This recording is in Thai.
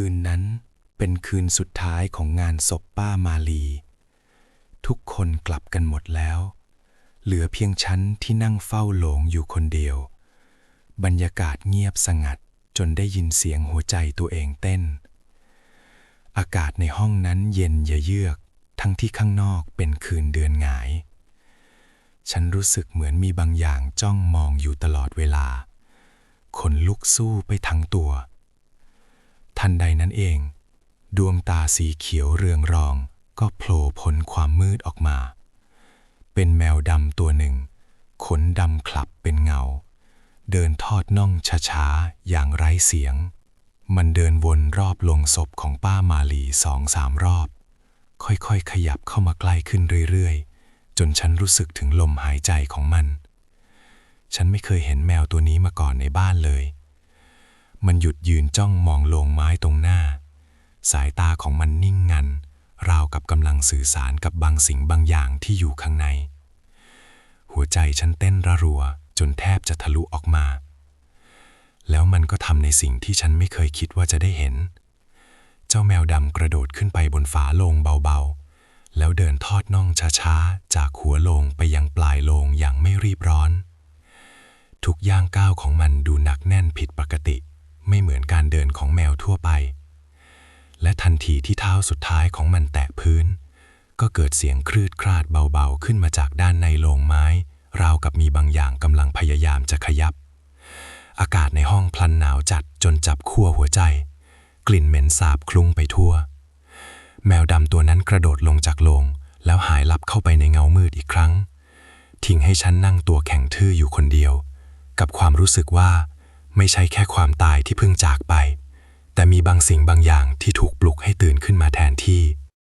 คืนนั้นเป็นคืนสุดท้ายของงานศพป้ามาลี ทุกคนกลับกันหมดแล้ว เหลือเพียงฉันที่นั่งเฝ้าโหลงอยู่คนเดียว บรรยากาศเงียบสงัดจนได้ยินเสียงหัวใจตัวเองเต้น อากาศในห้องนั้นเย็นเยือก ทั้งที่ข้างนอกเป็นคืนเดือนหงาย ฉันรู้สึกเหมือนมีบางอย่างจ้องมองอยู่ตลอดเวลา ขนลุกสู้ไปทั้งตัว ทันใดนั้นเอง ดวงตาสีเขียวเรืองรองก็โผล่พ้นความมืดออกมา เป็นแมวดำตัวหนึ่ง ขนดำคลับเป็นเงา เดินทอดน่องช้าๆ อย่างไร้เสียง มันเดินวนรอบลงศพของป้ามาลีสองสามรอบ ค่อยๆ ขยับเข้ามาใกล้ขึ้นเรื่อยๆ จนฉันรู้สึกถึงลมหายใจของมัน ฉันไม่เคยเห็นแมวตัวนี้มาก่อนในบ้านเลย มันหยุดยืนจ้องมองโลงไม้ตรงหน้า สายตาของมันนิ่งงัน ราวกับกำลังสื่อสารกับบางสิ่งบางอย่างที่อยู่ข้างใน หัวใจฉันเต้นระรัว จนแทบจะทะลุออกมา แล้วมันก็ทำในสิ่งที่ฉันไม่เคยคิดว่าจะได้เห็น เจ้าแมวดำกระโดดขึ้นไปบนฝาโลงเบาๆ แล้วเดินทอดน่องช้าๆ จากหัวโลงไปยังปลายโลงอย่างไม่รีบร้อนทุกย่างก้าวของมันดูหนักแน่นผิดปกติ ไม่เหมือนการเดินของแมวทั่วไป และทันทีที่เท้าสุดท้ายของมันแตะพื้น ก็เกิดเสียงคลืดคลาดเบาๆ ขึ้นมาจากด้านในโลงไม้ ราวกับมีบางอย่างกำลังพยายามจะขยับ อากาศในห้องพลันหนาวจัดจนจับขั้วหัวใจ กลิ่นเหม็นสาบคลุ้งไปทั่ว แมวดำตัวนั้นกระโดดลงจากโลง แล้วหายลับเข้าไปในเงามืดอีกครั้ง ทิ้งให้ฉันนั่งตัวแข็งทื่ออยู่คนเดียว กับความรู้สึกว่า ไม่ใช่แค่ความตายที่เพิ่งจากไป แต่มีบางสิ่งบางอย่างที่ถูกปลุกให้ตื่นขึ้นมาแทนที่